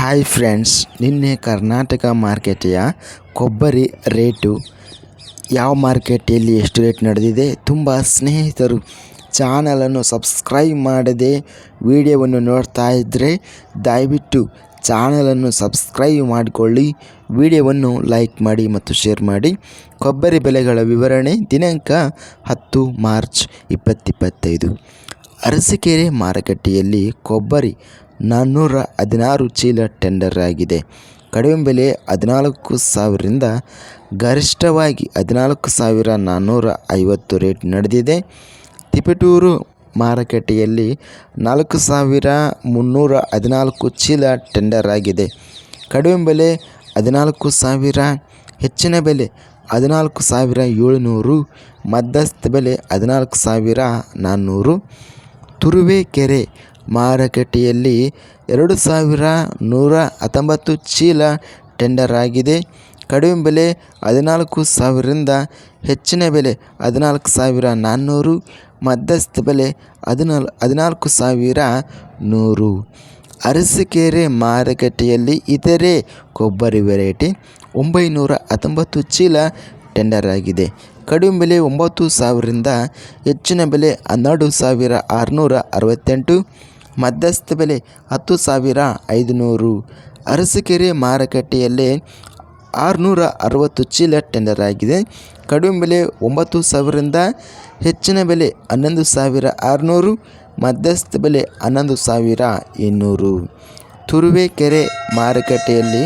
Hi friends ನಿನ್ನೆ ಕರ್ನಾಟಕ ಮಾರ್ಕೆಟೆಯ ಕೊಬ್ಬರಿ rate ಯಾವ ಮಾರ್ಕೆಟಲ್ಲಿ ಎಷ್ಟು ರೇಟ್ ನಡೆದಿದೆ ತುಂಬ ಸ್ನೇಹಿತರು ಚಾನಲನ್ನು ಸಬ್ಸ್ಕ್ರೈಬ್ ಮಾಡದೆ ವಿಡಿಯೋವನ್ನು ನೋಡ್ತಾ ಇದ್ದರೆ ದಯವಿಟ್ಟು ಚಾನಲನ್ನು ಸಬ್ಸ್ಕ್ರೈಬ್ ಮಾಡಿಕೊಳ್ಳಿ, ವಿಡಿಯೋವನ್ನು ಲೈಕ್ ಮಾಡಿ ಮತ್ತು ಶೇರ್ ಮಾಡಿ. ಕೊಬ್ಬರಿ ಬೆಲೆಗಳ ವಿವರಣೆ ದಿನಾಂಕ ಹತ್ತು ಮಾರ್ಚ್ ಇಪ್ಪತ್ತಿಪ್ಪತ್ತೈದು ಅರಸೀಕೆರೆ ಮಾರುಕಟ್ಟೆಯಲ್ಲಿ ಕೊಬ್ಬರಿ ನಾನ್ನೂರ ಹದಿನಾರು ಚೀಲ ಟೆಂಡರ್ ಆಗಿದೆ. ಕಡಿಮೆ ಬೆಲೆ ಹದಿನಾಲ್ಕು ಸಾವಿರದಿಂದ ಗರಿಷ್ಠವಾಗಿ ಹದಿನಾಲ್ಕು ಸಾವಿರ ನಾನ್ನೂರ ಐವತ್ತು ರೇಟ್ ನಡೆದಿದೆ. ತಿಪಟೂರು ಮಾರುಕಟ್ಟೆಯಲ್ಲಿ ನಾಲ್ಕು ಸಾವಿರ ಮುನ್ನೂರ ಹದಿನಾಲ್ಕು ಚೀಲ ಟೆಂಡರ್ ಆಗಿದೆ. ಕಡಿಮೆ ಬೆಲೆ ಹದಿನಾಲ್ಕು ಸಾವಿರ, ಹೆಚ್ಚಿನ ಬೆಲೆ ಹದಿನಾಲ್ಕು ಸಾವಿರ ಏಳುನೂರು, ಮಧ್ಯಸ್ಥ ಬೆಲೆ ಹದಿನಾಲ್ಕು ಸಾವಿರ ನಾನ್ನೂರು ತುರುವೇಕೆರೆ ಮಾರುಕಟ್ಟೆಯಲ್ಲಿ ಎರಡು ಸಾವಿರ ನೂರ ಹತ್ತೊಂಬತ್ತು ಚೀಲ ಟೆಂಡರ್ ಆಗಿದೆ. ಕಡಿಮೆ ಬೆಲೆ ಹದಿನಾಲ್ಕು ಸಾವಿರದಿಂದ ಹೆಚ್ಚಿನ ಬೆಲೆ ಹದಿನಾಲ್ಕು ಸಾವಿರ ನಾನ್ನೂರು, ಮಧ್ಯಸ್ಥ ಬೆಲೆ ಹದಿನಾಲ್, ಹದಿನಾಲ್ಕು ಸಾವಿರ ನೂರು. ಅರಸೀಕೆರೆ ಮಾರುಕಟ್ಟೆಯಲ್ಲಿ ಇತರೆ ಕೊಬ್ಬರಿ ವೆರೈಟಿ, ಒಂಬೈನೂರ ಹತ್ತೊಂಬತ್ತು ಚೀಲ ಟೆಂಡರ್ ಆಗಿದೆ. ಕಡಿಮೆ ಬೆಲೆ ಒಂಬತ್ತು ಸಾವಿರದಿಂದ ಹೆಚ್ಚಿನ ಬೆಲೆ ಹನ್ನೆರಡು ಸಾವಿರ ಆರುನೂರ ಅರವತ್ತೆಂಟು, ಮಧ್ಯಸ್ಥ ಬೆಲೆ ಹತ್ತು ಸಾವಿರ ಐದುನೂರು. ಅರಸಿಕೆರೆ ಮಾರುಕಟ್ಟೆಯಲ್ಲಿ ಆರುನೂರ ಅರವತ್ತು ಚೀಲ ಟೆಂಡರ್ ಆಗಿದೆ. ಕಡಿಮೆ ಬೆಲೆ ಒಂಬತ್ತು ಸಾವಿರದಿಂದ ಹೆಚ್ಚಿನ ಬೆಲೆ ಹನ್ನೊಂದು ಸಾವಿರ ಆರುನೂರು, ಮಧ್ಯಸ್ಥ ಬೆಲೆ ಹನ್ನೊಂದು ಸಾವಿರ ಇನ್ನೂರು. ತುರುವೇಕೆರೆ ಮಾರುಕಟ್ಟೆಯಲ್ಲಿ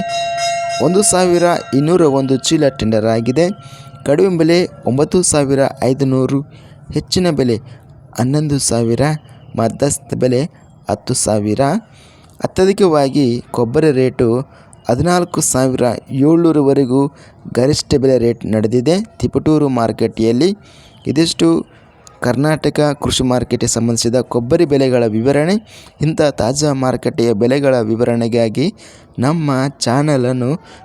ಒಂದು ಸಾವಿರ ಇನ್ನೂರ ಒಂದು ಚೀಲ ಟೆಂಡರ್ ಆಗಿದೆ. ಕಡಿಮೆ ಬೆಲೆ ಒಂಬತ್ತು ಸಾವಿರ ಐದುನೂರು, ಹೆಚ್ಚಿನ ಬೆಲೆ ಹನ್ನೊಂದು ಸಾವಿರ, ಮಧ್ಯಸ್ಥ ಬೆಲೆ ಹತ್ತು ಸಾವಿರ. ಅತ್ಯಧಿಕವಾಗಿ ಕೊಬ್ಬರಿ ರೇಟು ಹದಿನಾಲ್ಕು ಸಾವಿರ ಏಳ್ನೂರವರೆಗೂ ಗರಿಷ್ಠ ಬೆಲೆ ರೇಟ್ ನಡೆದಿದೆ. ತಿಪಟೂರು ಮಾರುಕಟ್ಟೆಯಲ್ಲಿ ಇದಿಷ್ಟು ಕರ್ನಾಟಕ ಕೃಷಿ ಮಾರುಕಟ್ಟೆ ಸಂಬಂಧಿಸಿದ ಕೊಬ್ಬರಿ ಬೆಲೆಗಳ ವಿವರಣೆ, ಇಂಥ ತಾಜಾ ಮಾರುಕಟ್ಟೆಯ ಬೆಲೆಗಳ ವಿವರಣೆಗಾಗಿ ನಮ್ಮ ಚಾನಲನ್ನು